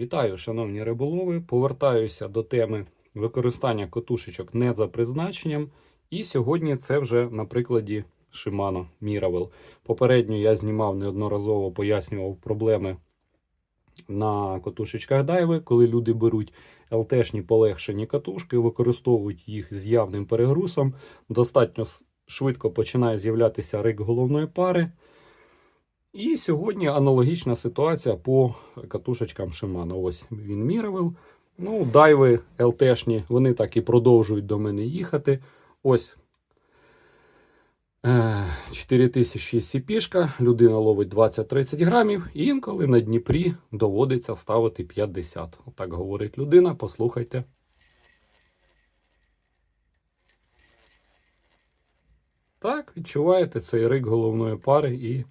Вітаю, шановні риболови. Повертаюся до теми використання котушечок не за призначенням. І сьогодні це вже на прикладі Shimano Miravel. Попередньо я знімав неодноразово пояснював проблеми на котушечках дайви, коли люди беруть ЛТшні полегшені катушки, використовують їх з явним перегрузом. Достатньо швидко починає з'являтися рик головної пари. І сьогодні аналогічна ситуація по катушечкам Shimano. Ось він мірявив. Ну, дайви ЛТшні, вони так і продовжують до мене їхати. Ось е, 4000 сіпішка, людина ловить 20-30 грамів, і інколи на Дніпрі доводиться ставити 50. Отак говорить людина, послухайте. Так, відчуваєте цей рик головної пари і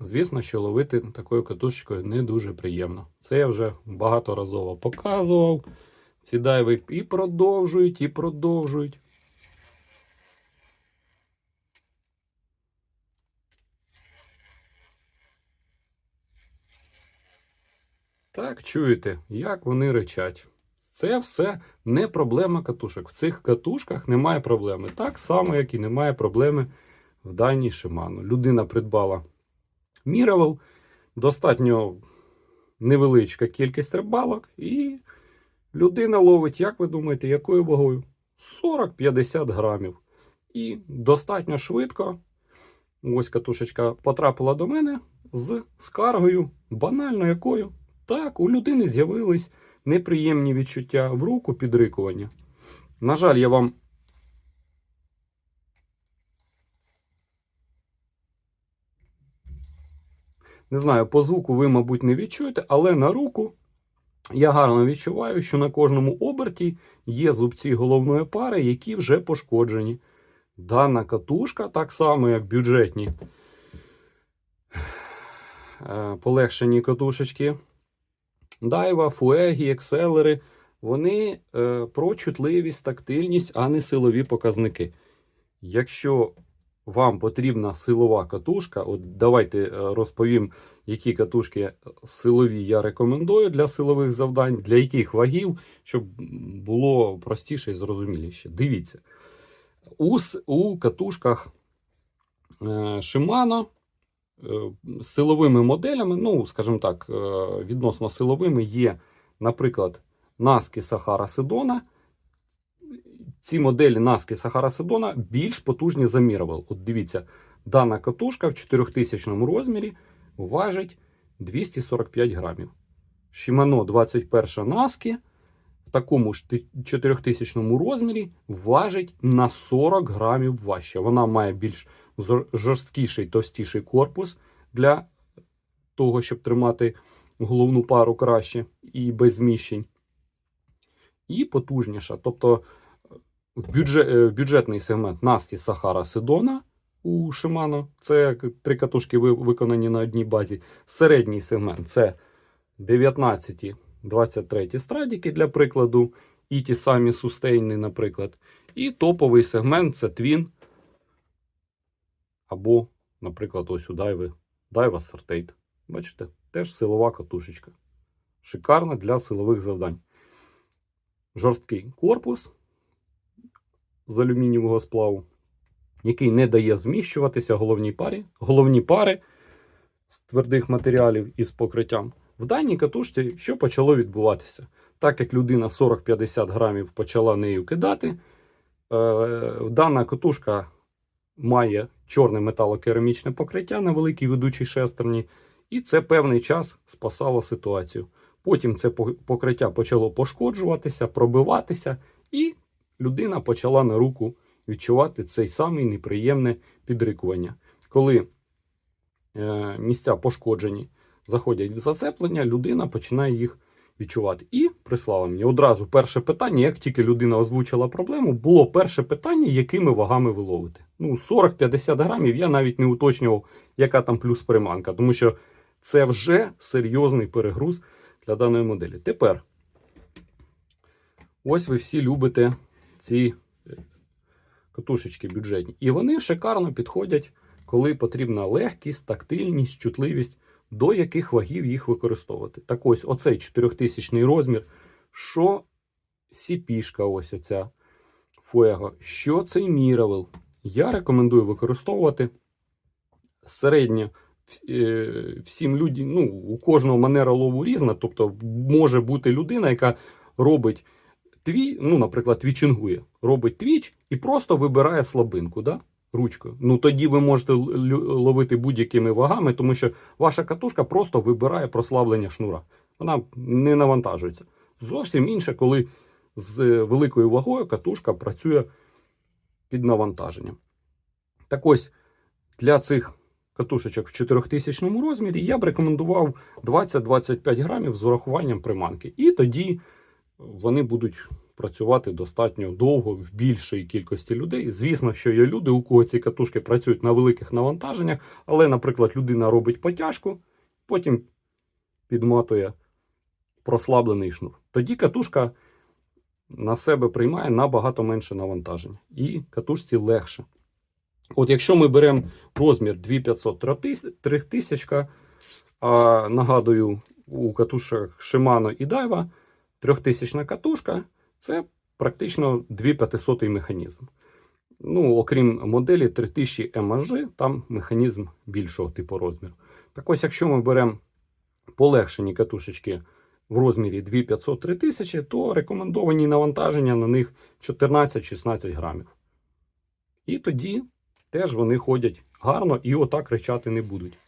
Звісно, що ловити такою катушечкою не дуже приємно. Це я вже багаторазово показував. Ці дайви і продовжують, і продовжують. Так, чуєте, як вони речать. Це все не проблема катушок. В цих катушках немає проблеми. Так само, як і немає проблеми в даній Shimano. Людина придбала мірявал, достатньо невеличка кількість рибалок, і людина ловить, як ви думаєте, якою вагою? 40-50 грамів. І достатньо швидко. Ось катушечка потрапила до мене з скаргою, банально якою. Так, у людини з'явились неприємні відчуття в руку підрикування. На жаль, я вам Не знаю, по звуку ви, мабуть, не відчуєте, але на руку я гарно відчуваю, що на кожному оберті є зубці головної пари, які вже пошкоджені. Дана катушка, так само, як бюджетні е, полегшені катушечки, дайва, фуегі, екселери, вони е, про чутливість, тактильність, а не силові показники. Якщо вам потрібна силова катушка, от давайте е, розповім, які катушки силові я рекомендую для силових завдань, для яких вагів, щоб було простіше і зрозуміліше. Дивіться, у, у катушках е, Shimano е, з силовими моделями, ну, скажімо так, е, відносно силовими є, наприклад, Наски Сахара Седона. Ці моделі Наски Сахара Седона більш потужні за Miraval. От дивіться, дана катушка в 4000 розмірі важить 245 грамів. Shimano 21 Наски в такому ж ти- 4000 розмірі важить на 40 грамів важче. Вона має більш жорсткіший, товстіший корпус для того, щоб тримати головну пару краще і без зміщень. І потужніша. Тобто в бюджет, е, в бюджетний сегмент Наски Сахара Седона у Shimano. Це три катушки виконані на одній базі. Середній сегмент це 19 23 страдіки для прикладу, і ті самі сустейни, наприклад. І топовий сегмент це Twin. Або, наприклад, ось у Дайви Дайва Сортейт. Бачите, теж силова катушечка. Шикарна для силових завдань. Жорсткий корпус з алюмінієвого сплаву, який не дає зміщуватися головній парі, головні пари з твердих матеріалів із покриттям. В даній катушці що почало відбуватися? Так як людина 40-50 грамів почала нею кидати, е, дана катушка має чорне металокерамічне покриття на великій ведучій шестерні, і це певний час спасало ситуацію. Потім це покриття почало пошкоджуватися, пробиватися, і людина почала на руку відчувати цей самий неприємне підрикування. Коли е, місця пошкоджені заходять в зацеплення, людина починає їх відчувати. І прислала мені одразу перше питання, як тільки людина озвучила проблему, було перше питання, якими вагами ви ловите. Ну, 40-50 грамів я навіть не уточнював, яка там плюс приманка, тому що це вже серйозний перегруз для даної моделі. Тепер, ось ви всі любите ці е, катушечки бюджетні. І вони шикарно підходять, коли потрібна легкість, тактильність, чутливість до яких вагів їх використовувати. Так ось, оцей 4000 розмір, що сіпішка, ось оця Fuego, що цей Miravel. Я рекомендую використовувати середньо е, всім людям, ну, у кожного манера лову різна, тобто може бути людина, яка робить тві, ну, наприклад, твічингує, робить твіч і просто вибирає слабинку, да? ручкою. Ну тоді ви можете ловити будь-якими вагами, тому що ваша катушка просто вибирає прослаблення шнура. Вона не навантажується. Зовсім інше, коли з е, великою вагою катушка працює під навантаженням. Так ось для цих катушечок в 4000 розмірі я б рекомендував 20-25 грамів з урахуванням приманки. І тоді вони будуть працювати достатньо довго в більшій кількості людей. Звісно, що є люди, у кого ці катушки працюють на великих навантаженнях, але, наприклад, людина робить потяжку, потім підматує прослаблений шнур. Тоді катушка на себе приймає набагато менше навантаження, і катушці легше. От якщо ми беремо розмір 2500 3000, а нагадую, у катушах Shimano і Daiwa 3000 катушка це практично 2500 механізм. Ну, окрім моделі 3000 MHG, там механізм більшого типу розміру. Так ось, якщо ми беремо полегшені катушечки в розмірі 2500-3000, то рекомендовані навантаження на них 14-16 грамів. І тоді теж вони ходять гарно і отак кричати не будуть.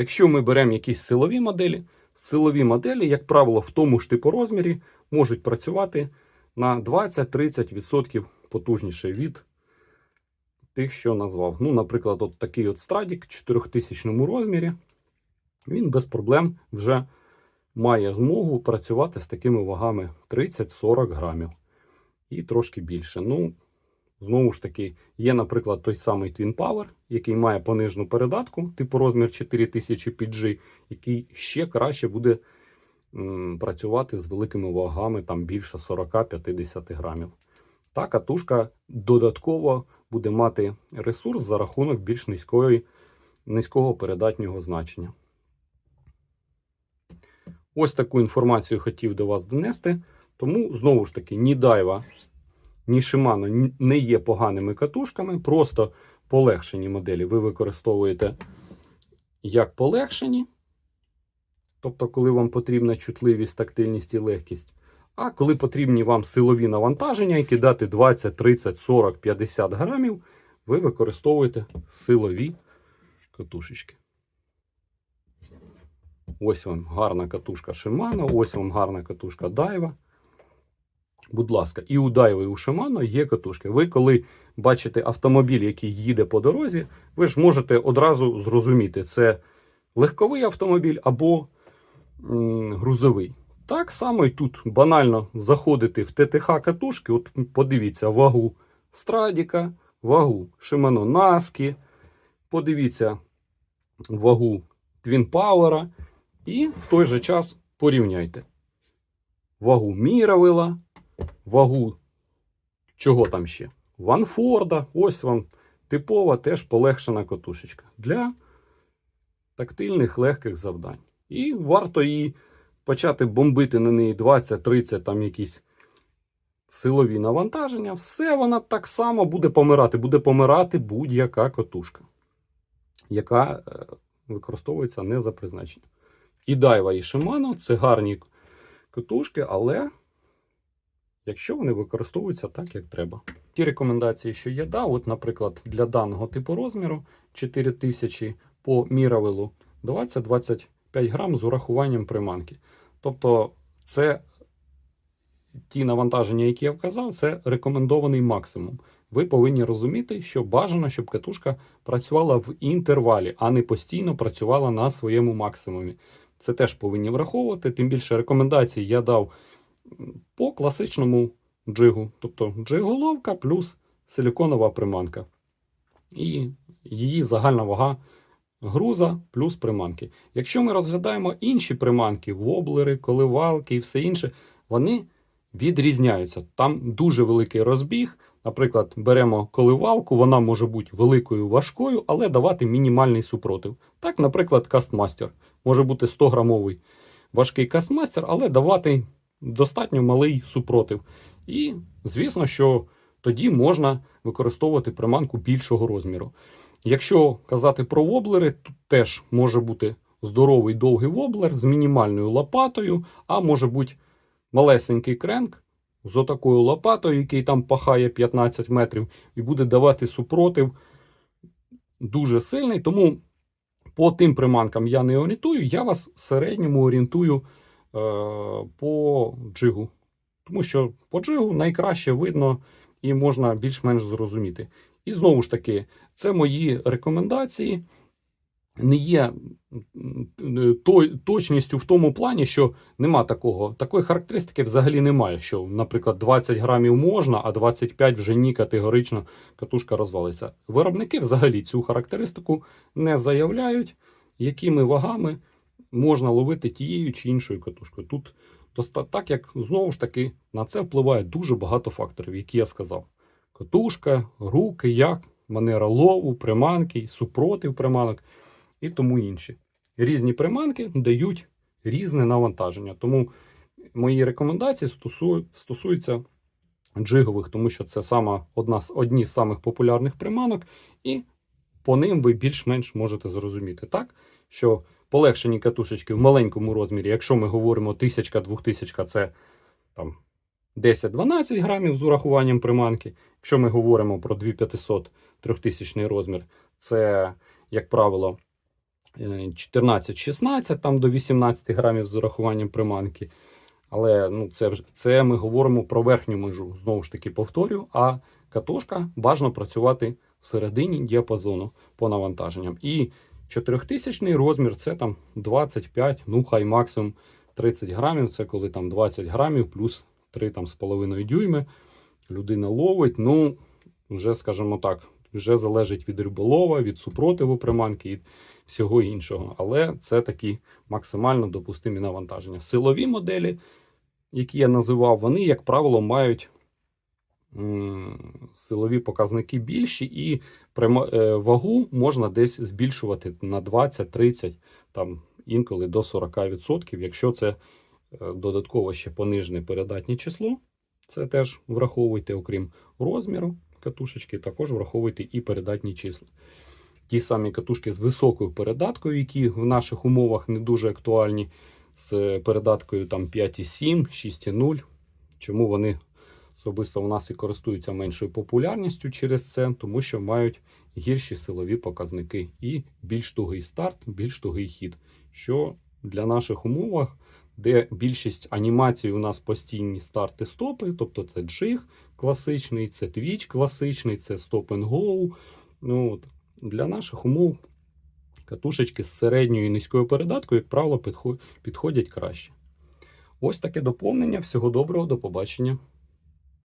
Якщо ми беремо якісь силові моделі, силові моделі, як правило, в тому ж типу розмірі можуть працювати на 20-30% потужніше від тих, що назвав. Ну, наприклад, от такий от страдік в 4000 розмірі, він без проблем вже має змогу працювати з такими вагами 30-40 грамів і трошки більше. Ну, знову ж таки, є, наприклад, той самий Twin Power, який має понижену передатку, типу розмір 4000 PG, який ще краще буде м, працювати з великими вагами, там більше 40-50 грамів. Та катушка додатково буде мати ресурс за рахунок більш низької, низького передатнього значення. Ось таку інформацію хотів до вас донести. Тому, знову ж таки, ні Daiwa, ні Shimano не є поганими катушками, просто полегшені моделі ви використовуєте як полегшені, тобто, коли вам потрібна чутливість, тактильність і легкість. А коли потрібні вам силові навантаження, які дати 20, 30, 40, 50 грамів, ви використовуєте силові катушечки. Ось вам гарна катушка Shimano, ось вам гарна катушка Daiwa. Будь ласка, і у Daiwa, і у Shimano є катушки. Ви, коли бачите автомобіль, який їде по дорозі, ви ж можете одразу зрозуміти, це легковий автомобіль або м, грузовий. Так само і тут банально заходити в ТТХ катушки. От подивіться вагу Страдіка, вагу Shimano Наски, подивіться вагу Twin Power і в той же час порівняйте вагу Міравела, вагу чого там ще? Ванфорда. Ось вам типова теж полегшена катушечка для тактильних легких завдань. І варто її почати бомбити на неї 20-30 там якісь силові навантаження, все вона так само буде помирати. Буде помирати будь-яка катушка, яка е, використовується не за призначенням. І Daiwa, і Shimano це гарні катушки, але якщо вони використовуються так, як треба. Ті рекомендації, що я дав, от, наприклад, для даного типу розміру 4000 по Міравелу 20-25 грам з урахуванням приманки. Тобто, це ті навантаження, які я вказав, це рекомендований максимум. Ви повинні розуміти, що бажано, щоб катушка працювала в інтервалі, а не постійно працювала на своєму максимумі. Це теж повинні враховувати. Тим більше рекомендацій я дав по класичному джигу, тобто джиголовка плюс силіконова приманка. І її загальна вага груза плюс приманки. Якщо ми розглядаємо інші приманки, воблери, коливалки і все інше, вони відрізняються. Там дуже великий розбіг, Наприклад, беремо коливалку, вона може бути великою, важкою, але давати мінімальний супротив. Так, наприклад, кастмастер може бути 100 грамовий важкий кастмастер, але давати достатньо малий супротив. І, звісно, що тоді можна використовувати приманку більшого розміру. Якщо казати про воблери, тут теж може бути здоровий довгий воблер з мінімальною лопатою, а може бути малесенький кренк з отакою лопатою, який там пахає 15 метрів, і буде давати супротив дуже сильний. Тому по тим приманкам я не орієнтую, я вас в середньому орієнтую по джигу. Тому що по джигу найкраще видно і можна більш-менш зрозуміти. І знову ж таки, це мої рекомендації. Не є точністю в тому плані, що нема такого. Такої характеристики взагалі немає. Що, наприклад, 20 грамів можна, а 25 вже ні, категорично катушка розвалиться. Виробники взагалі цю характеристику не заявляють, якими вагами можна ловити тією чи іншою катушкою. Тут так як знову ж таки на це впливає дуже багато факторів, які я сказав: катушка, руки, як, манера лову, приманки, супротив приманок і тому інші. Різні приманки дають різне навантаження. Тому мої рекомендації стосу- стосуються джигових, тому що це сама одна з одні з самих популярних приманок, і по ним ви більш-менш можете зрозуміти так, що полегшені катушечки в маленькому розмірі, якщо ми говоримо 1000-2000, це там 10-12 грамів з урахуванням приманки. Якщо ми говоримо про 2500 3000 розмір, це, як правило, е, 14-16 там до 18 грамів з урахуванням приманки. Але ну, це, це ми говоримо про верхню межу. Знову ж таки, повторю, а катушка бажано працювати в середині діапазону по навантаженням. І 4000 розмір це там 25, ну хай максимум 30 грамів. Це коли там 20 грамів плюс 3 там, з половиною дюйми. Людина ловить. Ну, вже, скажімо так, вже залежить від риболова, від супротиву приманки і всього іншого. Але це такі максимально допустимі навантаження. Силові моделі, які я називав, вони, як правило, мають силові показники більші, і е, вагу можна десь збільшувати на 20-30, там інколи до 40%, якщо це е, додатково ще понижене передатнє число. Це теж враховуйте, окрім розміру катушечки, також враховуйте і передатні числа. Ті самі катушки з високою передаткою, які в наших умовах не дуже актуальні, з передаткою там 5,7, 6,0. Чому вони особисто у нас і користуються меншою популярністю через це, тому що мають гірші силові показники і більш тугий старт, більш тугий хід. Що для наших умовах, де більшість анімацій у нас постійні старти стопи, тобто це джиг класичний, це твіч класичний, це go. Ну, от, для наших умов катушечки з середньою і низькою передаткою, як правило, підходять краще. Ось таке доповнення. Всього доброго, до побачення.